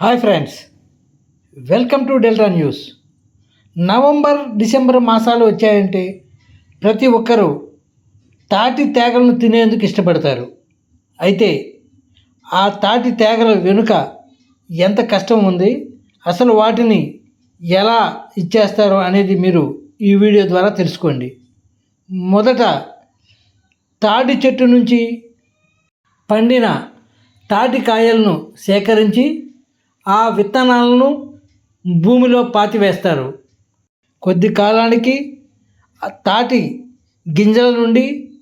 Hi friends welcome to Delta news. November December మాసాలు వచ్చాయంటే ప్రతి ఒక్కరూ తాటి తేగలను తినేందుకు ఇష్టపడతారు. అయితే ఆ తాటి తేగల వెనుక ఎంత కష్టం ఉంది అసలు వాటిని ఎలా ఇచ్చేస్తారో అనేది మీరు ఈ వీడియో ద్వారా తెలుసుకోండి. మొదట తాటి చెట్టు నుంచి పండిన తాటి కాయలను సేకరించి ఆ విత్తనాలను భూమిలో పాతివేస్తారు. కొద్ది కాలానికి తాటి గింజల నుండి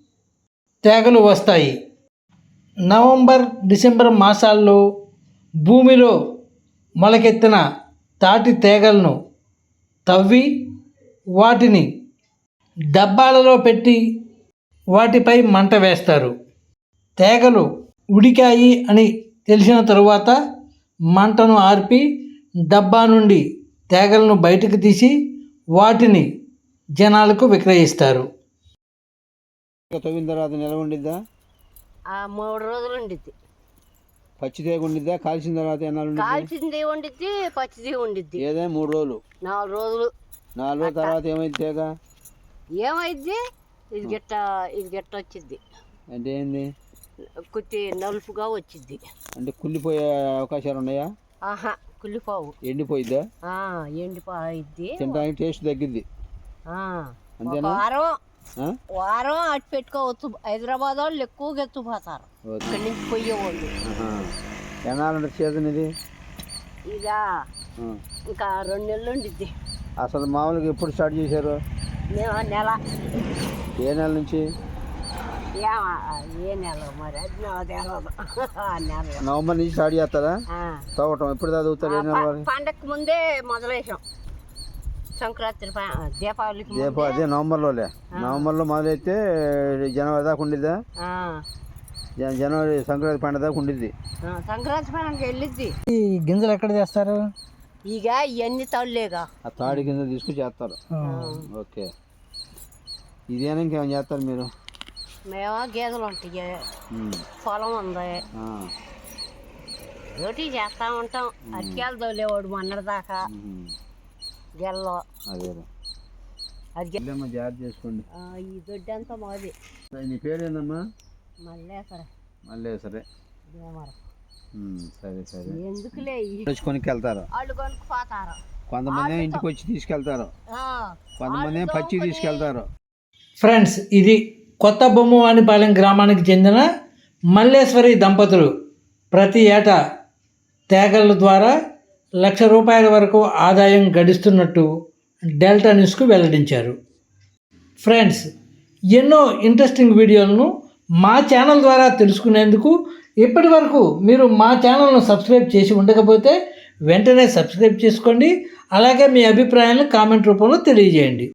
తేగలు వస్తాయి. నవంబర్ డిసెంబర్ మాసాల్లో భూమిలో మొలకెత్తిన తాటి తేగలను తవ్వి వాటిని డబ్బాలలో పెట్టి వాటిపై మంట వేస్తారు. తేగలు ఉడికాయి అని తెలిసిన తరువాత మంటను ఆర్పి డబ్బా నుండి తేగలను బయటకు తీసి వాటిని జనాలకు విక్రయిస్తారు. తవ్విన తర్వాత నిలవ ఉండిద్దా? ఆ మూడు రోజులు ఉండిద్ది. పచ్చి తేగ ఉండిద్దా? కాల్చిన తర్వాత కాల్చింది ఉండిద్ది పచ్చిది ఉండిద్ది. ఏదే? మూడు రోజులు. నాలుగు రోజులు. నాలుగు రోజుల తర్వాత ఏమైంది తేగ? ఏమైద్ది ఇది గిట్ట ఇది గిట్ట వచ్చిద్ది అంటే ఏంది? కొద్ది నలుపుగా వచ్చిద్ది. అంటే కుళ్ళిపోయే అవకాశాలు ఉన్నాయా? ఆహా కుళ్ళిపోవు. ఎండిపోయిద్దా? ఎండిపోయిద్ది. తినడానికి టేస్ట్ తగ్గిద్ది. అంతేనా? వారం? వారం అటు పెట్టుకోవచ్చు. హైదరాబాద్ వాళ్ళు ఎక్కువగా ఎత్తుపోతారు. ఇక్కడి నుంచి పోయేవాళ్ళు. ఎన్నాళ్ళు సీజన్ ఇది? ఇక ఆ. ఇంకా రెండు నెలలు ఉండిద్ది. అసలు మామూలుగా ఎప్పుడు స్టార్ట్ చేశారు? మేము నెల. ఏ నెల నుంచి? ఏ నెల మరి? నవంబర్ నుంచి స్టార్ట్ చేస్తారా. తవ్వటం ఎప్పుడు చదువుతారు? ఏ నెల ప- వరకు? పండగకి ముందే మొదలేసాం. సంక్రాంతి దీపావళికి ముందే. రేపు అదే నవంబర్లోలే. నవంబర్లో మొదలైతే జనవరి దాకా ఉండిద్దా? జనవరి సంక్రాంతి పండుగ దాకా ఉండిద్ది. ఆ, సంక్రాంతి పండుగ వెళ్ళిద్ది. ఈ గింజలు ఎక్కడ చేస్తారు? ఇక ఇవన్నీ తల్లేగా. ఆ తాడి కింద తీసుకుని చేస్తారు. ఓకే. ఇదేనా ఇంకేమైనా చేస్తారు మీరు? మేము గేదెలు ఉంటాయి. పొలం ఉంది. ఆ. రోటీ చేస్తా ఉంటాం. అరికాయలు తోలేవాడు మొన్నటి దాకా ఉమ్. గెల్లో. అదే అది. గె- ఇల్లమ్మ జాగ్రత్త చేసుకోండి. ఆ, ఈ దొడ్డి అంతా మాది. నీ పేరు ఏందమ్మా? మళ్ళీ సరే. సరే ఎందుకులే వెళ్తారు వాళ్ళు కొనుక్కుపోతారు. కొంతమంది ఇంటికి వచ్చి తీసుకెళ్తారు. ఆ, కొంతమంది పచ్చి తీసుకెళ్తారు? ఫ్రెండ్స్ ఇది కొత్త బొమ్మవానిపాలెం గ్రామానికి చెందిన మల్లేశ్వరి దంపతులు ప్రతి ఏటా తేగల ద్వారా లక్ష రూపాయల వరకు ఆదాయం గడిస్తున్నట్టు డెల్టా న్యూస్కు వెల్లడించారు. ఫ్రెండ్స్ ఎన్నో ఇంట్రెస్టింగ్ వీడియోలను మా ఛానల్ ద్వారా తెలుసుకునేందుకు ఇప్పటి వరకు మీరు మా ఛానల్ను సబ్స్క్రైబ్ చేసి ఉండకపోతే వెంటనే సబ్స్క్రైబ్ చేసుకోండి. అలాగే మీ అభిప్రాయాలను కామెంట్ రూపంలో తెలియజేయండి.